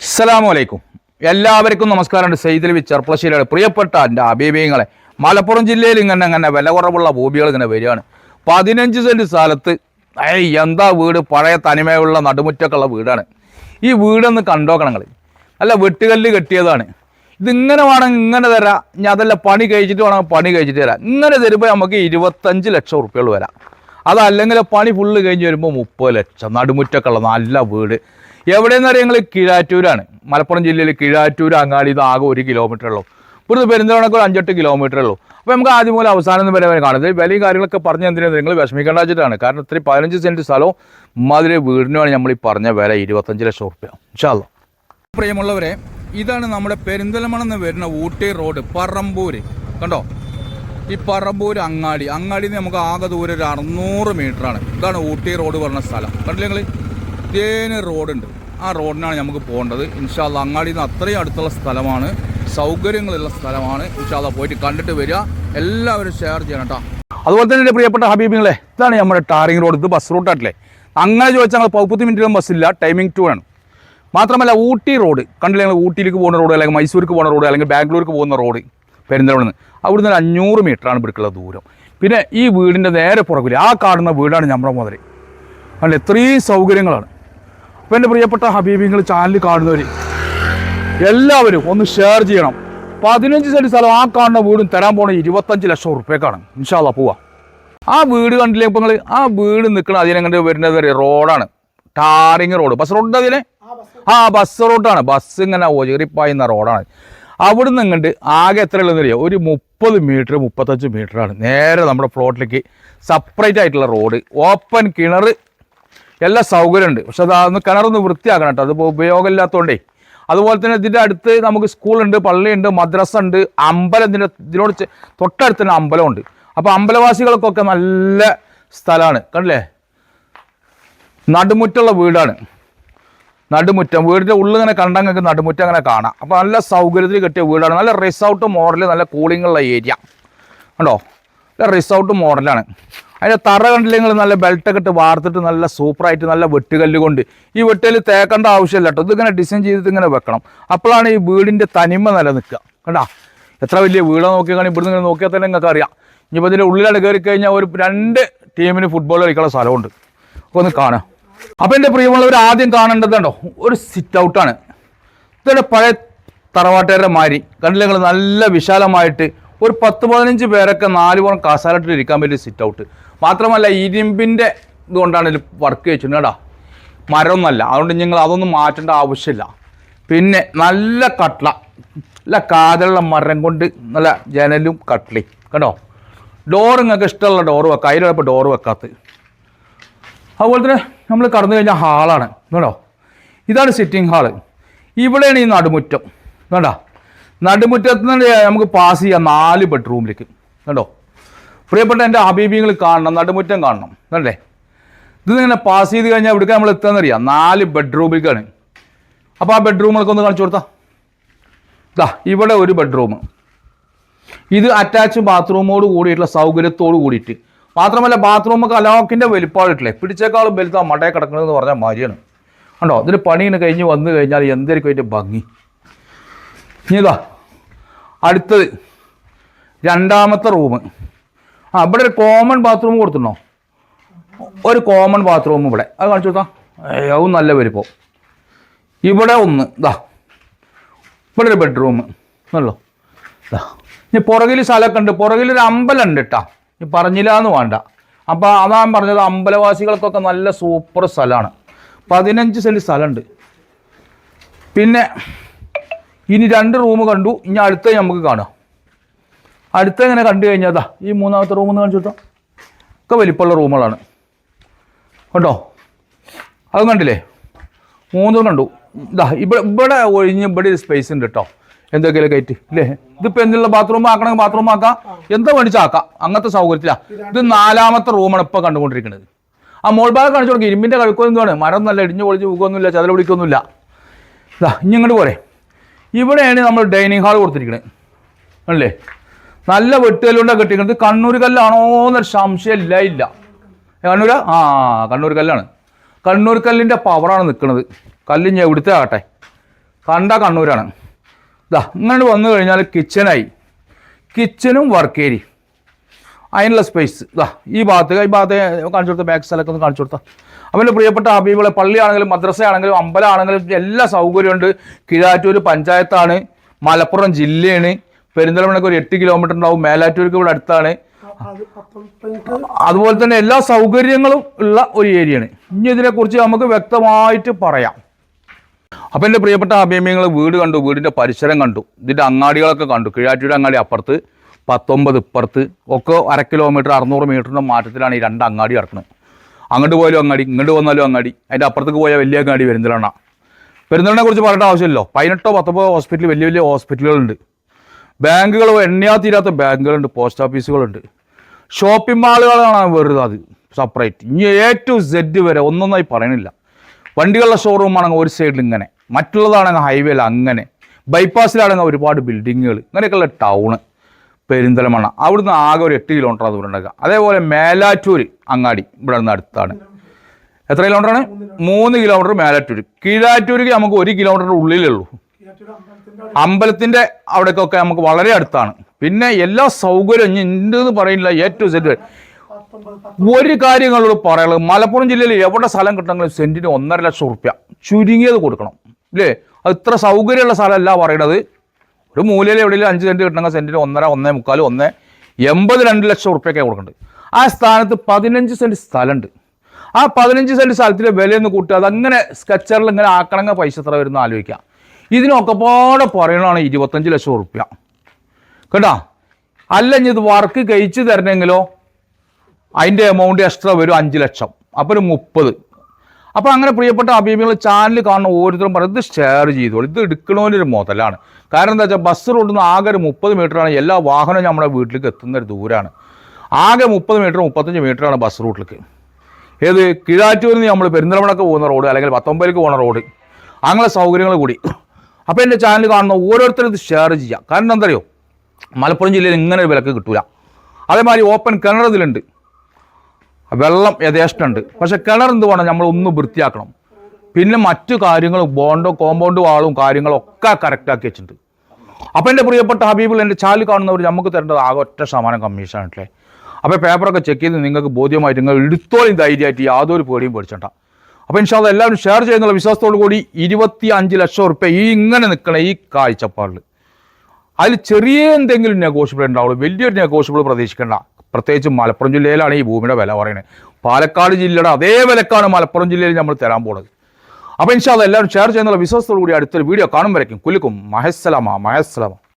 അസ്സലാമലൈക്കും. എല്ലാവർക്കും നമസ്കാരമുണ്ട്. സെയ്തലവി ചെർപ്പളശ്ശേരിയുടെ പ്രിയപ്പെട്ട എന്റെ അഭിപ്രായങ്ങളെ മലപ്പുറം ജില്ലയിൽ ഇങ്ങനെ അങ്ങനെ വില കുറവുള്ള ഭൂമികൾ ഇങ്ങനെ വരികയാണ്. പതിനഞ്ച് സെന്റ് സ്ഥലത്ത് എന്താ വീട്? പഴയ തനിമയുള്ള നടുമുറ്റൊക്കെയുള്ള വീടാണ്. ഈ വീടൊന്ന് കണ്ടോക്കണം നിങ്ങൾ അല്ല വെട്ടുകല്ല് കെട്ടിയതാണ്. ഇതിങ്ങനെ വേണമെങ്കിൽ ഇങ്ങനെ തരാം. ഞാൻ അതല്ല പണി കഴിച്ചിട്ട് വേണമെങ്കിൽ പണി കഴിച്ചിട്ട് തരാം. ഇങ്ങനെ തരുമ്പോൾ നമുക്ക് ഇരുപത്തഞ്ച് ലക്ഷം റുപ്യകൾ വരാം. അതല്ലെങ്കിൽ പണി ഫുള്ള് കഴിഞ്ഞ് വരുമ്പോൾ മുപ്പത് ലക്ഷം. നടുമുറ്റൊക്കെ ഉള്ള നല്ല വീട്. എവിടെയെന്ന് അറിയാം ഞങ്ങൾ കീഴാറ്റൂരാണ്. മലപ്പുറം ജില്ലയിൽ കീഴാറ്റൂർ അങ്ങാടി ഇത് ആകെ ഒരു കിലോമീറ്റർ ഉള്ളൂ. ഇവിടുന്ന് പെരുന്തോണക്ക് ഒരു അഞ്ചെട്ട് കിലോമീറ്റർ ഉള്ളൂ. അപ്പോൾ നമുക്ക് ആദ്യം മുതൽ അവസാനം വരെ വരെ കാണുന്നത് വലിയ കാര്യങ്ങളൊക്കെ പറഞ്ഞ് എന്തിനാണ് നിങ്ങൾ വിഷമിക്കേണ്ട വെച്ചിട്ടാണ് കാരണം ഇത്രയും പതിനഞ്ച് സെന്റ് സ്ഥലവും മാതിരി വീടിനുമാണ് നമ്മൾ ഈ പറഞ്ഞ വില ഇരുപത്തഞ്ച് ലക്ഷം റുപ്യ ഇൻഷാല്ലോ പ്രിയമുള്ളവരെ ഇതാണ് നമ്മുടെ പെരിന്തൽമണെന്ന് വരുന്ന ഊട്ടി റോഡ് പറമ്പൂര്. കണ്ടോ? ഈ പറമ്പൂര് അങ്ങാടി. അങ്ങാടിയിൽ നിന്ന് നമുക്ക് ആകെ ദൂരം ഒരു അറുന്നൂറ് ആണ്. ഇതാണ് ഊട്ടി റോഡ് പറഞ്ഞ സ്ഥലം. കണ്ടില്ലേ നിങ്ങൾ ഇതേന് റോഡുണ്ട്. ആ റോഡിനാണ് നമുക്ക് പോകേണ്ടത്. ഇൻഷാല്ല അങ്ങാടിയിൽ നിന്ന് അത്രയും അടുത്തുള്ള സ്ഥലമാണ്. സൗകര്യങ്ങളുള്ള സ്ഥലമാണ്. ഇൻഷാല്ല പോയിട്ട് കണ്ടിട്ട് വരിക. എല്ലാവരും ഷെയർ ചെയ്യണം കേട്ടോ. അതുപോലെ തന്നെ എന്റെ പ്രിയപ്പെട്ട ഹബീബിങ്ങളെ ഇതാണ് നമ്മുടെ ടാറിംഗ് റോഡ്. ഇത് ബസ് റൂട്ടായിട്ടില്ലേ അങ്ങനെ ചോദിച്ചാൽ ഞങ്ങൾ പൗപ്പത്തി മിനിറ്റിലും ബസ്സില്ല ടൈമിംഗ് ടു ആണ്. മാത്രമല്ല ഊട്ടി റോഡ് കണ്ടില്ല ഞങ്ങൾ ഊട്ടിയിലേക്ക് പോകുന്ന റോഡ് അല്ലെങ്കിൽ മൈസൂർക്ക് പോകുന്ന റോഡ് അല്ലെങ്കിൽ ബാംഗ്ലൂർക്ക് പോകുന്ന റോഡ് പെരിന്തൽമണ്ണ് അവിടുന്ന് ഒരു അഞ്ഞൂറ് മീറ്ററാണ് ഇവിടേക്കുള്ള ദൂരം. പിന്നെ ഈ വീടിന്റെ നേരെ പുറകിൽ ആ കാണുന്ന വീടാണ് നമ്മുടെ മുതൽ അല്ല ഇത്രയും സൗകര്യങ്ങളാണ്. അപ്പോൾ എന്റെ പ്രിയപ്പെട്ട ഹബീബിങ്ങൾ ചാനൽ കാണുന്നവർ എല്ലാവരും ഒന്ന് ഷെയർ ചെയ്യണം. പതിനഞ്ച് സെന്റ് സ്ഥലം ആ കാണുന്ന വീടും തരാൻ പോണ ഇരുപത്തഞ്ച് ലക്ഷം ഉറുപ്പ്യക്കാണ്. ഇൻഷാല്ല പോവാ. ആ വീട് കണ്ടില്ലേ ഇപ്പോൾ നിങ്ങൾ ആ വീട് നിൽക്കുന്ന അതിനെങ്ങനെ വരുന്നത് റോഡാണ്. Tarring road. ബസ് റോഡ് അതിന് ആ ബസ് റോഡാണ്. ബസ് ഇങ്ങനെ ഒചിറിപ്പായുന്ന റോഡാണ്. അവിടെ നിന്ന് ഇങ്ങോട്ട് ആകെ എത്ര ഉള്ളതെന്ന് അറിയാം? ഒരു മുപ്പത് മീറ്റർ മുപ്പത്തഞ്ച് മീറ്ററാണ് നേരെ നമ്മുടെ പ്ലോട്ടിലേക്ക് സെപ്പറേറ്റ് ആയിട്ടുള്ള റോഡ് ഓപ്പൺ കിണർ എല്ലാ സൗകര്യമുണ്ട്. പക്ഷെ അത് അതൊന്ന് കിണറൊന്ന് വൃത്തിയാക്കണം കേട്ടോ. അതിപ്പോൾ ഉപയോഗമില്ലാത്തതുകൊണ്ടേ അതുപോലെ തന്നെ ഇതിന്റെ അടുത്ത് നമുക്ക് സ്കൂളുണ്ട് പള്ളിയുണ്ട് മദ്രസ ഉണ്ട് അമ്പലം ഇതിന്റെ ഇതിനോട് തൊട്ടടുത്ത് തന്നെ അമ്പലമുണ്ട്. അപ്പോൾ അമ്പലവാസികൾക്കൊക്കെ നല്ല സ്ഥലമാണ്. കണ്ടില്ലേ? നടുമുറ്റുള്ള വീടാണ്. നടുമുറ്റം. വീടിന്റെ ഉള്ളിൽ ഇങ്ങനെ കണ്ടങ്ങൾക്ക് നടുമുറ്റം അങ്ങനെ കാണാം. അപ്പോൾ നല്ല സൗകര്യത്തിൽ കിട്ടിയ വീടാണ്. നല്ല റിസോർട്ട് മോഡൽ നല്ല കൂളിംഗ് ഉള്ള ഏരിയ കണ്ടോ? നല്ല റിസോർട്ട് മോഡലാണ് അതിന്റെ തറ കണ്ടില്ലെങ്കിൽ നല്ല ബെൽറ്റൊക്കെ ഇട്ട് വാർത്തിട്ട് നല്ല സൂപ്പറായിട്ട് നല്ല വെട്ടുകല്ല് കൊണ്ട്. ഈ വെട്ടുകല്ല് തേക്കേണ്ട ആവശ്യമില്ല കേട്ടോ ഇതിങ്ങനെ ഡിസൈൻ ചെയ്തിട്ട് ഇങ്ങനെ വെക്കണം. അപ്പോഴാണ് ഈ വീടിന്റെ തനിമ നിലനിൽക്കുക. കണ്ടാ? എത്ര വലിയ വീടാണ് നോക്കിയാണ് ഇവിടുന്ന് ഇങ്ങനെ നോക്കിയാൽ തന്നെ നിങ്ങൾക്ക് അറിയാം. ഇനിയിപ്പോൾ ഇതിന്റെ ഉള്ളിലാണ് കയറി കഴിഞ്ഞാൽ ഒരു രണ്ട് ടീമിന് ഫുട്ബോൾ കളിക്കാനുള്ള സ്ഥലമുണ്ട്. ഒന്ന് കാണാം. അപ്പോൾ എന്റെ പ്രിയമുള്ളവർ ആദ്യം കാണേണ്ടതുണ്ടോ ഒരു സിറ്റ് ഔട്ടാണ് ഇതൊരു പഴയ തറവാട്ടുകാരുടെ മാരി കണ്ടില്ലെങ്കിൽ നല്ല വിശാലമായിട്ട് ഒരു പത്ത് പതിനഞ്ച് പേരൊക്കെ നാല് പുറം കസാലിട്ട് ഇരിക്കാൻ പറ്റിയ സിറ്റ് ഔട്ട് മാത്രമല്ല ഇരുമ്പിന്റെ ഇതുകൊണ്ടാണ് ഇതിൽ വർക്ക് വെച്ചിട്ടുണ്ട് കേട്ടോ. മരമൊന്നല്ല അതുകൊണ്ട് നിങ്ങൾ അതൊന്നും മാറ്റേണ്ട ആവശ്യമില്ല. പിന്നെ നല്ല കട്ട്ള നല്ല കാതലുള്ള മരം കൊണ്ട് നല്ല ജനലും കട്ട്ളി കേട്ടോ ഡോർ നിങ്ങൾക്ക് ഇഷ്ടമുള്ള ഡോർ വെക്കാം. അതിലാണ് ഇപ്പോൾ ഡോർ വെക്കാത്തത്. അതുപോലെ തന്നെ നമ്മൾ കടന്നു കഴിഞ്ഞാൽ ഹാളാണ് കേട്ടോ ഇതാണ് സിറ്റിംഗ് ഹാൾ ഇവിടെയാണ് ഈ നടുമുറ്റം. വേണ്ട നടുമുറ്റത്ത് നിന്ന് നമുക്ക് പാസ് ചെയ്യാം നാല് ബെഡ്റൂമിലേക്ക്. കണ്ടോ? പ്രിയപ്പെട്ട എന്റെ ഹബീബിങ്ങൾ കാണണം നടുമുറ്റം കാണണം. കണ്ടേ? ഇത് ഇങ്ങനെ പാസ് ചെയ്ത് കഴിഞ്ഞാൽ ഇവിടേക്ക് നമ്മൾ എത്തുകയെന്നറിയാം നാല് ബെഡ്റൂമിലേക്കാണ്. അപ്പോൾ ആ ബെഡ്റൂമുകളൊക്കെ ഒന്ന് കാണിച്ചു കൊടുത്താ. ഇതാ ഇവിടെ ഒരു ബെഡ്റൂം. ഇത് അറ്റാച്ച് ബാത്റൂമോട് കൂടിയിട്ടുള്ള സൗകര്യത്തോട് കൂടിയിട്ട്. മാത്രമല്ല ബാത്റൂമൊക്കെ അലോക്കിന്റെ വലിപ്പാടിട്ടില്ലേ? പിടിച്ചേക്കാളും വലുതാ മടയെ കിടക്കണമെന്ന് പറഞ്ഞാൽ മാരിയാണ് കണ്ടോ? ഇതിന് പണിയിന് കഴിഞ്ഞ് വന്നു കഴിഞ്ഞാൽ എന്തായിരിക്കും അതിന്റെ ഭംഗി. ഇനി ഇതാ. അടുത്തത്. രണ്ടാമത്തെ റൂം ആ ഇവിടെ ഒരു കോമൺ ബാത്റൂം കൊടുത്തിട്ടുണ്ടോ? ഒരു കോമൺ ബാത്റൂം ഇവിടെ. അത് കാണിച്ചു കൊടുത്താ അതും നല്ല വലുപ്പം ഇവിടെ ഒന്ന് ഇതാ. ഇവിടെ ഒരു ബെഡ്റൂം എന്നല്ലോ ഇതാ. ഇനി പുറകിൽ സ്ഥലമൊക്കെ ഉണ്ട്. പുറകിൽ ഒരു അമ്പലം ഉണ്ട് കേട്ടാ. ഈ പറഞ്ഞില്ല എന്ന് വേണ്ട. അപ്പോൾ അതാ പറഞ്ഞത് അമ്പലവാസികൾക്കൊക്കെ നല്ല സൂപ്പർ സ്ഥലമാണ്. പതിനഞ്ച് സെന്റ് സ്ഥലമുണ്ട്. പിന്നെ ഇനി രണ്ട് റൂം കണ്ടു. ഇനി അടുത്ത നമുക്ക് കാണാം. അടുത്ത ഇങ്ങനെ കണ്ടു കഴിഞ്ഞാൽ അതാ ഈ മൂന്നാമത്തെ റൂം എന്ന് കാണിച്ചു കൊടുത്താൽ ഒക്കെ വലിപ്പമുള്ള റൂമുകളാണ്. കേട്ടോ അതും കണ്ടില്ലേ? മൂന്നും കണ്ടു. ഇതാ ഇവിടെ ഇവിടെ ഒഴിഞ്ഞ് ഇവിടെ ഒരു സ്പേസ് ഉണ്ട് കേട്ടോ എന്തൊക്കെയല്ലേ കയറ്റി ഇല്ലേ? ഇതിപ്പോൾ എന്നുള്ള ബാത്റൂം ആക്കണമെങ്കിൽ ബാത്റൂം ആക്കാം. എന്താ മേടിച്ചാക്കാം അങ്ങനത്തെ സൗകര്യത്തിലാണ് ഇത് നാലാമത്തെ റൂമാണ് ഇപ്പോൾ കണ്ടുകൊണ്ടിരിക്കുന്നത്. ആ മോൾ ഭാഗം കാണിച്ചു കൊടുക്കും. ഇരുമ്പിന്റെ കഴുക്കൊന്നും വേണം മരം നല്ല ഇടിഞ്ഞു പൊളിച്ച് പോകുന്നില്ല ചതല പിടിക്കൊന്നുമില്ല ഇതാ ഇനി ഇങ്ങോട്ട് പോരെ. ഇവിടെയാണ് നമ്മൾ ഡൈനിങ് ഹാൾ കൊടുത്തിരിക്കുന്നത് അല്ലേ? നല്ല വെട്ടുകല്ലുകൊണ്ടാണ് കെട്ടിക്കുന്നത് കണ്ണൂർ കല്ലാണോ എന്നൊരു സംശയം ഇല്ല. കണ്ണൂര? ആ കണ്ണൂർ കല്ലാണ്. കണ്ണൂർ കല്ലിന്റെ പവറാണ് നിൽക്കുന്നത് കല്ല് ഞാൻ എവിടുത്തെ ആകട്ടെ? കണ്ട കണ്ണൂരാണ്. ഇതാ ഇങ്ങനെ വന്നു കഴിഞ്ഞാൽ കിച്ചനായി കിച്ചനും വർക്ക് ഏരിയ അതിനുള്ള സ്പേസ് ഇതാ ഈ ഭാഗത്ത് ഈ ഭാഗത്ത് കാണിച്ചു കൊടുത്ത ബാക്ക് സ്ഥലമൊക്കെ ഒന്ന് കാണിച്ചു കൊടുത്താൽ അപ്പം എന്റെ പ്രിയപ്പെട്ട ഹബീബുകളെ പള്ളിയാണെങ്കിലും മദ്രസയാണെങ്കിലും അമ്പലമാണെങ്കിലും എല്ലാ സൗകര്യമുണ്ട് കിഴാറ്റൂർ പഞ്ചായത്താണ്. മലപ്പുറം ജില്ലയാണ്. പെരിന്തൽമണ്ണക്ക് ഒരു എട്ട് കിലോമീറ്റർ ഉണ്ടാവും. മേലാറ്റൂർക്ക് ഇവിടെ അടുത്താണ്. അതുപോലെ തന്നെ എല്ലാ സൗകര്യങ്ങളും ഉള്ള ഒരു ഏരിയയാണ്. ഇനി ഇതിനെക്കുറിച്ച് നമുക്ക് വ്യക്തമായിട്ട് പറയാം. അപ്പം എന്റെ പ്രിയപ്പെട്ട അഭിമയങ്ങൾ വീട് കണ്ടു വീടിന്റെ പരിസരം കണ്ടു. ഇതിന്റെ അങ്ങാടികളൊക്കെ കണ്ടു. കിഴാറ്റൂരി അങ്ങാടി അപ്പുറത്ത് പത്തൊമ്പത് ഇപ്പുറത്ത് ഒക്കെ അര കിലോമീറ്റർ അറുന്നൂറ് മീറ്ററിന്റെ മാറ്റത്തിലാണ് ഈ രണ്ട് അങ്ങാടി കിടക്കുന്നത് അങ്ങോട്ട് പോയാലും അങ്ങാടി ഇങ്ങോട്ട് വന്നാലും അങ്ങാടി. അതിന്റെ അപ്പുറത്തേക്ക് പോയാൽ വലിയ അങ്ങാടി പെരുന്തലണ പെരുന്തലണയെ കുറിച്ച് പറയേണ്ട ആവശ്യമില്ലല്ലോ. പതിനെട്ടോ പത്തൊമ്പതോ ഹോസ്പിറ്റൽ വലിയ വലിയ ഹോസ്പിറ്റലുകളുണ്ട് ബാങ്കുകൾ എണ്ണയാ തീരാത്ത ബാങ്കുകളുണ്ട് പോസ്റ്റ് ഓഫീസുകളുണ്ട് ഷോപ്പിംഗ് മാളുകളാണ് വെറുതെ അത് സെപ്പറേറ്റ് ഇനി എ ടു സെഡ് വരെ ഒന്നൊന്നായി പറയണില്ല. വണ്ടികളുടെ ഷോറൂം ആണെങ്കിൽ ഒരു സൈഡിൽ ഇങ്ങനെ. മറ്റുള്ളതാണെങ്കിൽ ഹൈവേയിൽ അങ്ങനെ. ബൈപ്പാസിലാണെങ്കിൽ ഒരുപാട് ബിൽഡിങ്ങുകൾ ഇങ്ങനെയൊക്കെയുള്ള ടൗണ് പെരിന്തൽമണ്ണ. അവിടുന്ന് ആകെ ഒരു എട്ട് കിലോമീറ്റർ ദൂരം ഉണ്ടാക്കുക. അതേപോലെ മേലാറ്റൂർ അങ്ങാടി ഇവിടെ നിന്ന് അടുത്താണ്. എത്ര കിലോമീറ്ററാണ് മൂന്ന് കിലോമീറ്റർ മേലാറ്റൂർ കീഴാറ്റൂർക്ക് നമുക്ക് ഒരു കിലോമീറ്റർ ഉള്ളിലേ ഉള്ളൂ. അമ്പലത്തിന്റെ അവിടേക്കൊക്കെ നമുക്ക് വളരെ അടുത്താണ്. പിന്നെ എല്ലാ സൗകര്യം ഉണ്ടെന്ന് പറയില്ല ടു സെറ്റ് ഒരു കാര്യങ്ങളോട് പറയുള്ളത് മലപ്പുറം ജില്ലയിൽ എവിടെ സ്ഥലം കിട്ടണമെങ്കിലും സെന്റിന് ഒന്നര ലക്ഷം റുപ്യ ചുരുങ്ങിയത് കൊടുക്കണം. ഇല്ലേ? അത് ഇത്ര സൗകര്യമുള്ള സ്ഥലമല്ല പറയണത്. ഒരു മൂലയിൽ എവിടെയെങ്കിലും അഞ്ച് സെന്റ് കിട്ടണമെങ്കിൽ സെന്റിന് ഒന്നര ഒന്നേ മുക്കാൽ ഒന്ന് എൺപത് രണ്ട് ലക്ഷം റുപ്യൊക്കെ കൊടുക്കുന്നുണ്ട്. ആ സ്ഥാനത്ത് പതിനഞ്ച് സെന്റ് സ്ഥലമുണ്ട്. ആ പതിനഞ്ച് സെന്റ് സ്ഥലത്തിലെ വിലയൊന്ന് കൂട്ടുക. അതങ്ങനെ സ്കെച്ചറിൽ ഇങ്ങനെ ആക്കണങ്ങ പൈസ എത്ര വരുന്ന ആലോചിക്കാം ഇതിനൊക്കെ പാടെ പറയണതാണ് ഇരുപത്തഞ്ച് ലക്ഷം റുപ്യ കേട്ടോ? അല്ലെങ്കിൽ ഇത് വർക്ക് കഴിച്ച് തരണമെങ്കിലോ അതിന്റെ എമൗണ്ട് എക്സ്ട്രാ വരും അഞ്ച് ലക്ഷം. അപ്പോൾ ഒരു മുപ്പത്. അപ്പോൾ അങ്ങനെ പ്രിയപ്പെട്ട അഭിമുഖങ്ങൾ ചാനൽ കാണുന്ന ഓരോരുത്തരും പറയും ഇത് ഷെയർ ചെയ്തോളൂ ഇത് എടുക്കണോന്നൊരു മുതലാണ്. കാരണം എന്താ വെച്ചാൽ ബസ് റോഡിൽ നിന്ന് ആകെ ഒരു മുപ്പത് മീറ്ററാണ് എല്ലാ വാഹനവും നമ്മുടെ വീട്ടിലേക്ക് എത്തുന്ന ഒരു ദൂരമാണ് ആകെ മുപ്പത് മീറ്റർ മുപ്പത്തഞ്ച് മീറ്ററാണ് ബസ് റൂട്ടിലേക്ക് ഏത് കിഴാറ്റൂരിൽ നിന്ന് നമ്മൾ പെരിന്തൽമണ്ണക്ക് പോകുന്ന റോഡ് അല്ലെങ്കിൽ പത്തൊമ്പതിലേക്ക് പോകുന്ന റോഡ് അങ്ങനെ സൗകര്യങ്ങൾ കൂടി. അപ്പോൾ എന്റെ ചാനൽ കാണുന്ന ഓരോരുത്തരും ഇത് ഷെയർ ചെയ്യുക കാരണം എന്താ അറിയോ? മലപ്പുറം ജില്ലയിൽ ഇങ്ങനെ ഒരു വിലക്ക് കിട്ടൂല. അതേമാതിരി ഓപ്പൺ കിണർ ഇതിലുണ്ട്. വെള്ളം യഥേഷ്ടമുണ്ട് പക്ഷെ കിണർ എന്ത് വേണം? നമ്മൾ ഒന്ന് വൃത്തിയാക്കണം. പിന്നെ മറ്റു കാര്യങ്ങളും ബോണ്ടോ കോമ്പൗണ്ട് വാളും കാര്യങ്ങളും ഒക്കെ കറക്റ്റാക്കി വെച്ചിട്ടുണ്ട്. അപ്പോൾ എന്റെ പ്രിയപ്പെട്ട ഹബീബിൾ എന്റെ ചാലി കാണുന്നവർ നമുക്ക് തരേണ്ടത് ആകെ ഒറ്റ ശതമാനം കമ്മീഷൻ ആണല്ലേ അപ്പോൾ പേപ്പറൊക്കെ ചെക്ക് ചെയ്ത് നിങ്ങൾക്ക് ബോധ്യമായിട്ട് നിങ്ങൾ എടുത്തോളം ധൈര്യമായിട്ട് യാതൊരു പേടിയും പേടിച്ചണ്ട. അപ്പോൾ ഇൻഷാല്ല എല്ലാവരും ഷെയർ ചെയ്യുന്നുള്ള വിശ്വാസത്തോടു കൂടി ഇരുപത്തി അഞ്ച് ലക്ഷം റുപ്യ ഈ ഇങ്ങനെ നിൽക്കണ ഈ കാഴ്ചപ്പാടിൽ അതിൽ ചെറിയ എന്തെങ്കിലും നെഗോഷ്യബിൾ ഉണ്ടാവുള്ളൂ. വലിയൊരു നെഗോഷ്യബിൾ പ്രതീക്ഷിക്കേണ്ട. പ്രത്യേകിച്ച് മലപ്പുറം ജില്ലയിലാണ് ഈ ഭൂമിയുടെ വില പറയുന്നത്. പാലക്കാട് ജില്ലയുടെ അതേ വിലക്കാണ് മലപ്പുറം ജില്ലയിൽ നമ്മൾ തരാൻ പോകുന്നത് അപ്പോൾ ഇൻഷാല്ല എല്ലാവരും ഷെയർ ചെയ്യുന്നുള്ള വിശ്വാസത്തോടു കൂടി അടുത്തൊരു വീഡിയോ കാണും വരയ്ക്കും കുലുക്കും. മഹസ്സലമാ മഹസ്സലാമ